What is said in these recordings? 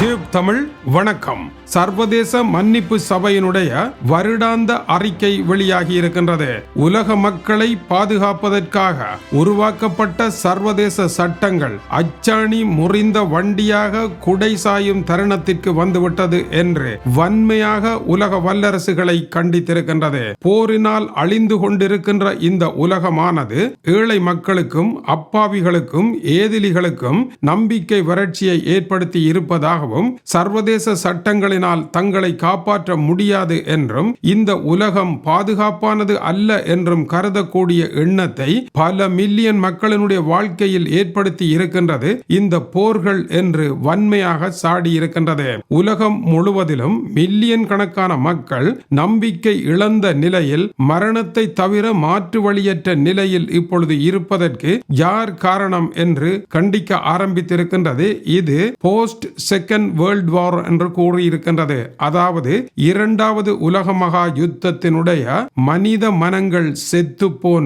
Tube Tamil வணக்கம். சர்வதேச மன்னிப்பு சபையினுடைய வருடாந்த அறிக்கை வெளியாகி இருக்கின்றது. உலக மக்களை பாதுகாப்பதற்காக உருவாக்கப்பட்ட சர்வதேச சட்டங்கள் அச்சாணி முறிந்த வண்டியாக குடை சாயும் தருணத்திற்கு வந்துவிட்டது என்று வன்மையாக உலக வல்லரசுகளை கண்டித்திருக்கின்றது. போரினால் அழிந்து கொண்டிருக்கின்ற இந்த உலகமானது ஏழை மக்களுக்கும் அப்பாவிகளுக்கும் ஏதிலிகளுக்கும் நம்பிக்கை வறட்சியை ஏற்படுத்தி இருப்பதாக இருப்பதாகவும் சர்வதேச சட்டங்களினால் தங்களை காப்பாற்ற முடியாது என்றும் இந்த உலகம் பாதுகாப்பானது அல்ல என்றும் கருதக்கூடிய எண்ணத்தை பல மில்லியன் மக்களினுடைய வாழ்க்கையில் ஏற்படுத்தி இருக்கின்றது இந்த போர்கள் என்று வன்மையாக சாடி இருக்கின்றது. உலகம் முழுவதிலும் மில்லியன் கணக்கான மக்கள் நம்பிக்கை இழந்த நிலையில் மரணத்தை தவிர மாற்று வழியற்ற நிலையில் இப்பொழுது இருப்பதற்கு யார் காரணம் என்று கண்டிக்க ஆரம்பித்திருக்கின்றது. இது போஸ்ட் செகண்ட் வேர்ல்ட் வார் என்று கூறியிருக்கின்றது. அதாவது இரண்டாவது உலக மகா யுத்தத்தினுடைய மனித மனங்கள் செத்து போன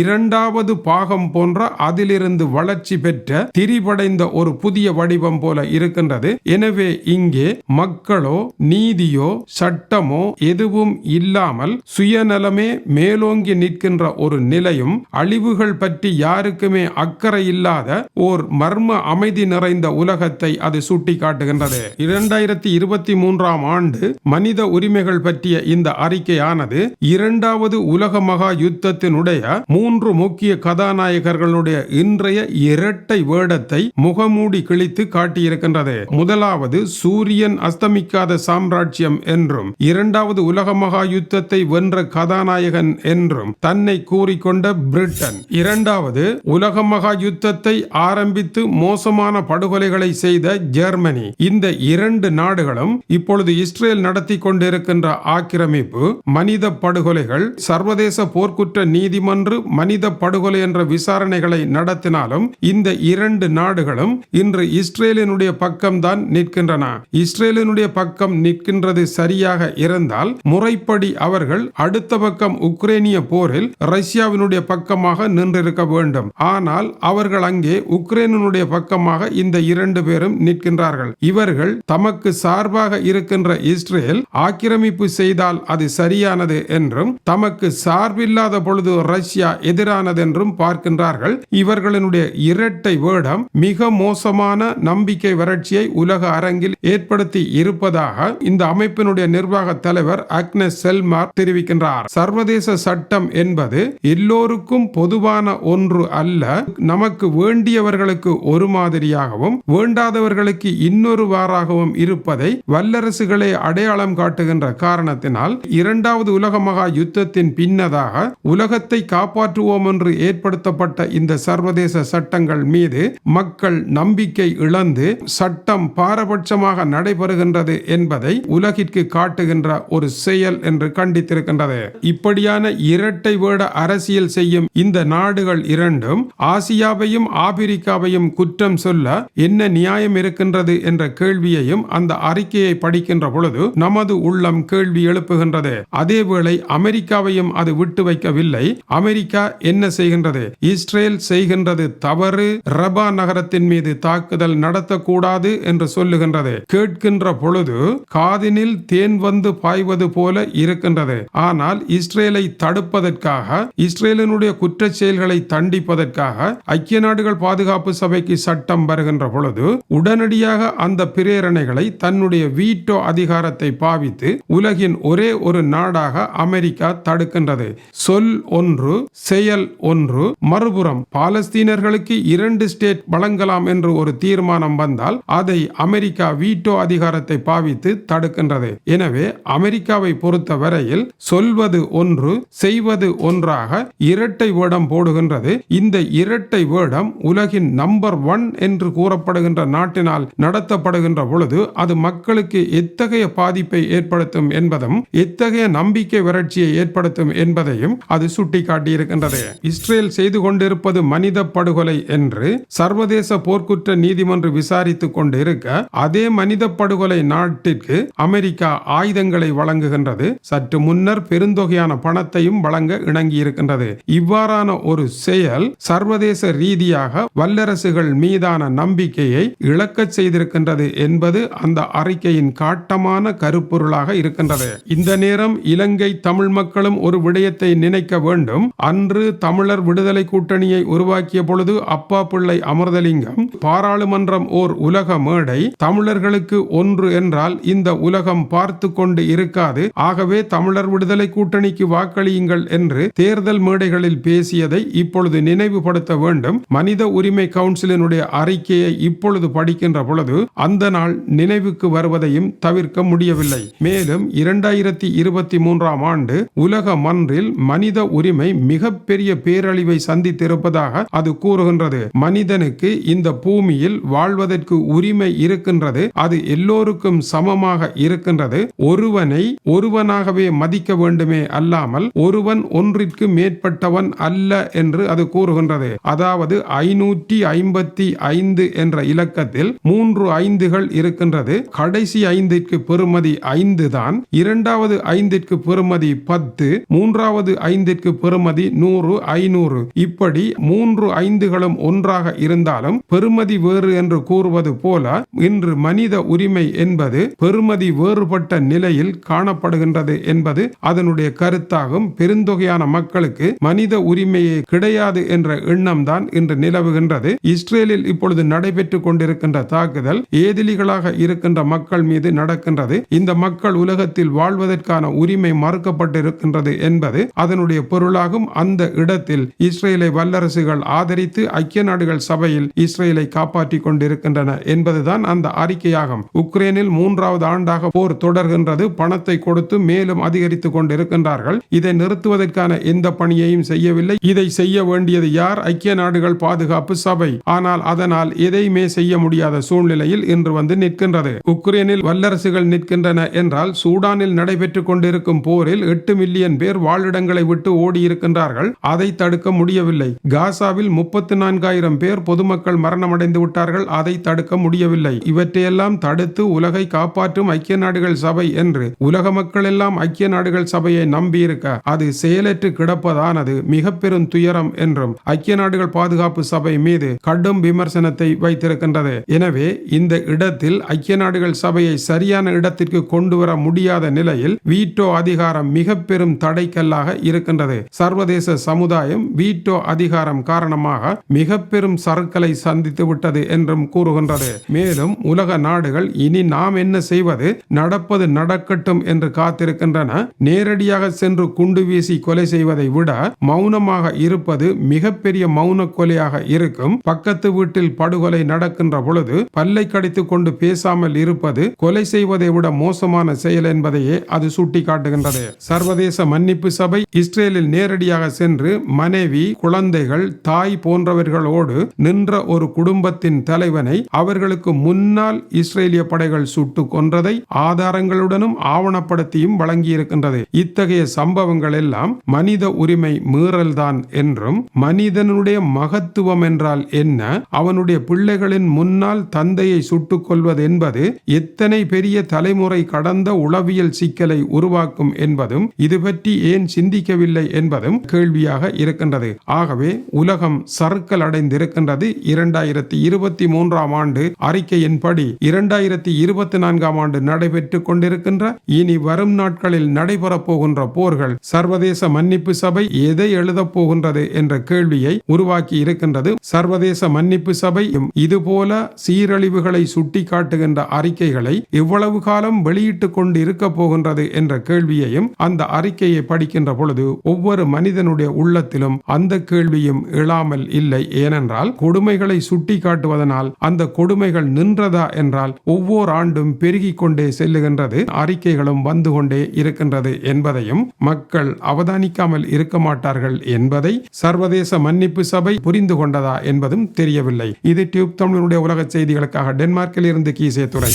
இரண்டாவது பாகம் போன்ற அதிலிருந்து வளர்ச்சி பெற்ற திரிபடைந்த ஒரு புதிய வடிவம் போல இருக்கின்றது. எனவே இங்கே மக்களோ நீதியோ சட்டமோ எதுவும் இல்லாமல் சுயநலமே மேலோங்கி நிற்கின்ற ஒரு நிலையும் அழிவுகள் பற்றி யாருக்குமே அக்கறை இல்லாத ஓர் மர்ம அமைதி நிறைந்த உலகத்தை அது சுட்டி வருகின்றது. இரண்டாயிரத்தி இருபத்தி மூன்றாம் ஆண்டு மனித உரிமைகள் பற்றிய இந்த அறிக்கையானது இரண்டாவது உலக மகா யுத்தத்தினுடைய மூன்று முக்கிய கதாநாயகர்களுடைய இன்றைய இரட்டை வேடத்தை முகமூடி கிழித்து காட்டியிருக்கின்றது. முதலாவது சூரியன் அஸ்தமிக்காத சாம்ராஜ்யம் என்றும் இரண்டாவது உலக மகா யுத்தத்தை வென்ற கதாநாயகன் என்றும் தன்னை கூறிக்கொண்ட பிரிட்டன். இரண்டாவது உலக மகா யுத்தத்தை ஆரம்பித்து மோசமான படுகொலைகளை செய்த ஜெர்மனி. இந்த இரண்டு நாடுகளும் இப்பொழுது இஸ்ரேல் நடத்தி கொண்டிருக்கின்ற ஆக்கிரமிப்பு மனித படுகொலைகள் சர்வதேச போர்க்குற்ற நீதிமன்று மனித படுகொலை என்ற விசாரணைகளை நடத்தினாலும் இந்த இரண்டு நாடுகளும் இன்று இஸ்ரேலினுடைய பக்கம்தான் நிற்கின்றன. இஸ்ரேலினுடைய பக்கம் நிற்கின்றது சரியாக இருந்தால் முறைப்படி அவர்கள் அடுத்த பக்கம் உக்ரைனிய போரில் ரஷ்யாவினுடைய பக்கமாக நின்றிருக்க வேண்டும். ஆனால் அவர்கள் அங்கே உக்ரைனுடைய பக்கமாக இந்த இரண்டு பேரும் நிற்கின்றார்கள். இவர்கள் தமக்கு சார்பாக இருக்கின்ற இஸ்ரேல் ஆக்கிரமிப்பு செய்தால் அது சரியானது என்றும் தமக்கு சார்பில்லாத பொழுது ரஷ்யா எதிரானது என்றும் பார்க்கின்றார்கள். இவர்களினுடைய இரட்டை வேடம் மிக மோசமான நம்பிக்கை வறட்சியை உலக அரங்கில் ஏற்படுத்தி இருப்பதாக இந்த அமைப்பினுடைய நிர்வாக தலைவர் அக்னஸ் செல்மார் தெரிவிக்கின்றார். சர்வதேச சட்டம் என்பது எல்லோருக்கும் பொதுவான ஒன்று அல்ல நமக்கு வேண்டியவர்களுக்கு ஒரு மாதிரியாகவும் வேண்டாதவர்களுக்கு இன்னொரு இன்னொருவாறாகவும் இருப்பதை வல்லரசுகளே அடையாளம் காட்டுகின்ற காரணத்தினால் இரண்டாவது உலக மகா யுத்தத்தின் பின்னதாக உலகத்தை காப்பாற்றுவோம் என்று ஏற்படுத்தப்பட்ட இந்த சர்வதேச சட்டங்கள் மீது மக்கள் நம்பிக்கை இழந்து சட்டம் பாரபட்சமாக நடைபெறுகின்றது என்பதை உலகிற்கு காட்டுகின்ற ஒரு செயல் என்று கண்டித்திருக்கின்றது. இப்படியான இரட்டை வேட அரசியல் செய்யும் இந்த நாடுகள் இரண்டும் ஆசியாவையும் ஆப்பிரிக்காவையும் குற்றம் சொல்ல என்ன நியாயம் இருக்கின்றது என்ற கேள்வியையும் அந்த அறிக்கையை படிக்கின்ற பொழுது நமது உள்ளம் கேள்வி எழுப்புகின்றது. அதேவேளை அமெரிக்காவையும் அது விட்டு வைக்கவில்லை. அமெரிக்கா என்ன செய்கின்றது? இஸ்ரேல் செய்கின்றது தவறு. ரபா நகரத்தின் மீது தாக்குதல் நடத்தக்கூடாது என்று சொல்லுகின்றது. கேட்கின்ற பொழுது காதினில் தேன் வந்து பாய்வது போல இருக்கின்றது. ஆனால் இஸ்ரேலை தடுப்பதற்காக இஸ்ரேலினுடைய குற்ற செயல்களை தண்டிப்பதற்காக ஐக்கிய நாடுகள் பாதுகாப்பு சபைக்கு சட்டம் வருகின்ற பொழுது உடனடியாக அந்த பிரேரணைகளை தன்னுடைய வீட்டோ அதிகாரத்தை பாவித்து உலகின் ஒரே ஒரு நாடாக அமெரிக்கா தடுக்கின்றது. சொல் ஒன்று செயல் ஒன்று. மறுபுறம் பாலஸ்தீனர்களுக்கு இரண்டு ஸ்டேட் வழங்கலாம் என்று ஒரு தீர்மானம் வந்தால் அதை அமெரிக்கா வீட்டோ அதிகாரத்தை பாவித்து தடுக்கின்றது. எனவே அமெரிக்காவை பொறுத்த வரையில் சொல்வது ஒன்று செய்வது ஒன்றாக இரட்டை வேடம் போடுகின்றது. இந்த இரட்டை வேடம் உலகின் நம்பர் ஒன் என்று கூறப்படுகின்ற நாட்டினால் நடத்த நடத்தப்படுகின்ற பொழுது அது மக்களுக்கு எத்தகைய பாதிப்பை ஏற்படுத்தும் என்பதும் எத்தகைய நம்பிக்கை வறட்சியை ஏற்படுத்தும் என்பதையும் அது சுட்டிக்காட்டியிருக்கின்றது. இஸ்ரேல் செய்து கொண்டிருப்பது மனித படுகொலை என்று சர்வதேச போர்க்குற்ற நீதிமன்றம் விசாரித்துக் கொண்டிருக்க அதே மனித படுகொலை நாட்டிற்கு அமெரிக்கா ஆயுதங்களை வழங்குகின்றது. சற்று முன்னர் பெருந்தொகையான பணத்தையும் வழங்க இணங்கி இருக்கின்றது இவ்வாறான ஒரு செயல் சர்வதேச ரீதியாக வல்லரசுகள் மீதான நம்பிக்கையை இழக்கச் செய்திருக்கின்ற இருக்கின்றது என்பது அந்த அறிக்கையின் காட்டமான கருப்பொருளாக இருக்கின்றது. இந்த நேரம் இலங்கை தமிழ் மக்களும் ஒரு விடயத்தை நினைக்க வேண்டும். அன்று தமிழர் விடுதலை கூட்டணியை உருவாக்கிய பொழுது அப்பா பிள்ளை அமர்தலிங்கம் பாராளுமன்றம் ஓர் உலக மேடை தமிழர்களுக்கு ஒன்று என்றால் இந்த உலகம் பார்த்து கொண்டு இருக்காது. ஆகவே தமிழர் விடுதலை கூட்டணிக்கு வாக்களியுங்கள் என்று தேர்தல் மேடைகளில் பேசியதை இப்பொழுது நினைவுபடுத்த வேண்டும். மனித உரிமை கவுன்சிலினுடைய அறிக்கையை இப்பொழுது படிக்கின்ற பொழுது அந்த நாள் நினைவுக்கு வருவதையும் தவிர்க்க முடியவில்லை. மேலும் இரண்டாயிரத்தி இருபத்தி மூன்றாம் ஆண்டு உலக மன்றில் மனித உரிமை மிகப்பெரிய பேரழிவை சந்தித்திருப்பதாக அது கூறுகின்றது. மனிதனுக்கு இந்த பூமியில் வாழ்வதற்கு உரிமை இருக்கின்றது அது எல்லோருக்கும் சமமாக இருக்கின்றது. ஒருவனை ஒருவனாகவே மதிக்க வேண்டுமே அல்லாமல் ஒருவன் ஒன்றிற்கு மேற்பட்டவன் அல்ல என்று அது கூறுகின்றது. அதாவது ஐநூற்றி ஐம்பத்தி ஐந்து என்ற இலக்கத்தில் மூன்று ஐந்து ஐந்துகள் இருக்கின்றது. கடைசி ஐந்திற்கு பெறுமதி ஐந்து தான். இரண்டாவது ஐந்திற்கு பெறுமதி பத்து. மூன்றாவது ஐந்திற்கு பெறுமதி நூறு ஐநூறு. இப்படி மூன்று ஐந்துகளும் ஒன்றாக இருந்தாலும் பெறுமதி வேறு என்று கூறுவது போல இன்று மனித உரிமை என்பது பெறுமதி வேறுபட்ட நிலையில் காணப்படுகின்றது என்பது அதனுடைய கருத்தாகும். பெருந்தொகையான மக்களுக்கு மனித உரிமையே கிடையாது என்ற எண்ணம்தான் இன்று நிலவுகின்றது. இஸ்ரேலில் இப்பொழுது நடைபெற்றுக் கொண்டிருக்கின்ற தாக்குதல் ஏதிலிகளாக இருக்கின்ற மக்கள் மீது நடக்கின்றது. இந்த மக்கள் உலகத்தில் வாழ்வதற்கான உரிமை மறுக்கப்பட்டிருக்கின்றது என்பது அதனுடைய பொருளாகும். அந்த இடத்தில் இஸ்ரேலை வல்லரசுகள் ஆதரித்து ஐக்கிய நாடுகள் சபையில் இஸ்ரேலை காப்பாற்றிக் கொண்டிருக்கின்றன என்பதுதான் அந்த அறிக்கையாகும். உக்ரைனில் மூன்றாவது ஆண்டாக போர் தொடர்கின்றது. பணத்தை கொடுத்து மேலும் அதிகரித்துக் கொண்டிருக்கின்றார்கள். இதை நிறுத்துவதற்கான எந்த பணியையும் செய்யவில்லை. இதை செய்ய வேண்டியது யார்? ஐக்கிய நாடுகள் பாதுகாப்பு சபை. ஆனால் அதனால் எதையுமே செய்ய முடியாத சூழ்நிலையில் இன்று வந்து நிற்கின்றது. உக்ரைனில் வல்லரசுகள் நிற்கின்றன என்றால் சூடானில் நடைபெற்றுக் கொண்டிருக்கும் போரில் எட்டு மில்லியன் பேர் வாழிடங்களை விட்டு ஓடியிருக்கின்றார்கள். அதை தடுக்க முடியவில்லை. காசாவில் முப்பத்தி நான்காயிரம் பேர் பொதுமக்கள் மரணமடைந்து விட்டார்கள். அதை தடுக்க முடியவில்லை. இவற்றையெல்லாம் தடுத்து உலகை காப்பாற்றும் ஐக்கிய நாடுகள் சபை என்று உலக மக்கள் எல்லாம் ஐக்கிய நாடுகள் சபையை நம்பியிருக்க அது செயலற்று கிடப்பதானது மிக பெரும் துயரம் என்றும் ஐக்கிய நாடுகள் பாதுகாப்பு சபை மீது கடும் விமர்சனத்தை வைத்திருக்கின்றது. எனவே இந்த இடத்தில் ஐக்கிய நாடுகள் சபையை சரியான இடத்திற்கு கொண்டு வர முடியாத நிலையில் வீட்டோ அதிகாரம் மிக பெரும் தடைக்கல்லாக இருக்கின்றது. சர்வதேச சமுதாயம் வீட்டோ அதிகாரம் காரணமாக மிக பெரும் சறுக்கலை சந்தித்து விட்டது என்றும் கூறுகின்றது. மேலும் உலக நாடுகள் இனி நாம் என்ன செய்வது நடப்பது நடக்கட்டும் என்று காத்திருக்கின்றன. நேரடியாக சென்று குண்டு வீசி கொலை செய்வதை விட மௌனமாக இருப்பது மிகப்பெரிய மௌன கொலையாக இருக்கும். பக்கத்து வீட்டில் படுகொலை நடக்கின்ற பொழுது பல்லை வைத்துக் கொண்டு பேசாமல் இருப்பது கொலை செய்வதை விட மோசமான செயல் என்பதையே அது சுட்டிக்காட்டுகின்றது. சர்வதேச மன்னிப்பு சபை இஸ்ரேலில் நேரடியாக சென்று மனைவி குழந்தைகள் தாய் போன்றவர்களோடு நின்ற ஒரு குடும்பத்தின் தலைவனை அவர்களுக்கு முன்னால் இஸ்ரேலிய படைகள் சுட்டு கொன்றதை ஆதாரங்களுடனும் ஆவணப்படுத்தியும் வழங்கியிருக்கின்றது. இத்தகைய சம்பவங்கள் எல்லாம் மனித உரிமை மீறல்தான் என்றும் மனிதனுடைய மகத்துவம் என்றால் என்ன? அவனுடைய பிள்ளைகளின் முன்னால் தந்தையை சுட்டுக்கொள்வது என்பது எத்தனை பெரிய தலைமுறை கடந்த உளவியல் சிக்கலை உருவாக்கும் என்பதும் இது பற்றி ஏன் சிந்திக்கவில்லை என்பதும் கேள்வியாக இருக்கின்றது. ஆகவே உலகம் சறுக்கல் அடைந்திருக்கின்றது இரண்டாயிரத்தி இருபத்தி மூன்றாம் ஆண்டு அறிக்கையின்படி இரண்டாயிரத்தி இருபத்தி நான்காம் ஆண்டு நடைபெற்றுக் கொண்டிருக்கின்ற இனி வரும் நாட்களில் நடைபெறப் போகின்ற போர்கள் சர்வதேச மன்னிப்பு சபை எதை எழுதப் போகின்றது என்ற கேள்வியை உருவாக்கி இருக்கின்றது. சர்வதேச மன்னிப்பு சபை இதுபோல சீரழிவுகளை சுட்டிக்காட்டுகின்ற அறிக்கைகளை எவ்வளவு காலம் வெளியிட்டுக் கொண்டு இருக்க போகின்றது என்ற கேள்வியையும் அந்த அறிக்கையை படிக்கின்ற பொழுது ஒவ்வொரு மனிதனுடைய உள்ளத்திலும் அந்த கேள்வியும் எழாமல் இல்லை. ஏனென்றால் கொடுமைகளை சுட்டி காட்டுவதனால் அந்த கொடுமைகள் நின்றதா என்றால் ஒவ்வொரு ஆண்டும் பெருகிக் கொண்டே செல்லுகின்றது அறிக்கைகளும் வந்து கொண்டே இருக்கின்றது என்பதையும் மக்கள் அவதானிக்காமல் இருக்க மாட்டார்கள் என்பதை சர்வதேச மன்னிப்பு சபை புரிந்து கொண்டதா என்பதும் தெரியவில்லை. இது டியூப் தமிழனுடைய உலக செய்திகளுக்காக. டென் டென்மார்க்கில் இருந்து கீசே துறை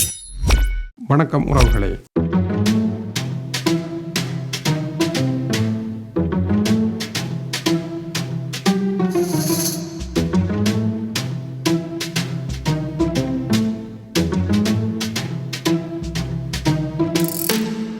வணக்கம் உறவுகளே.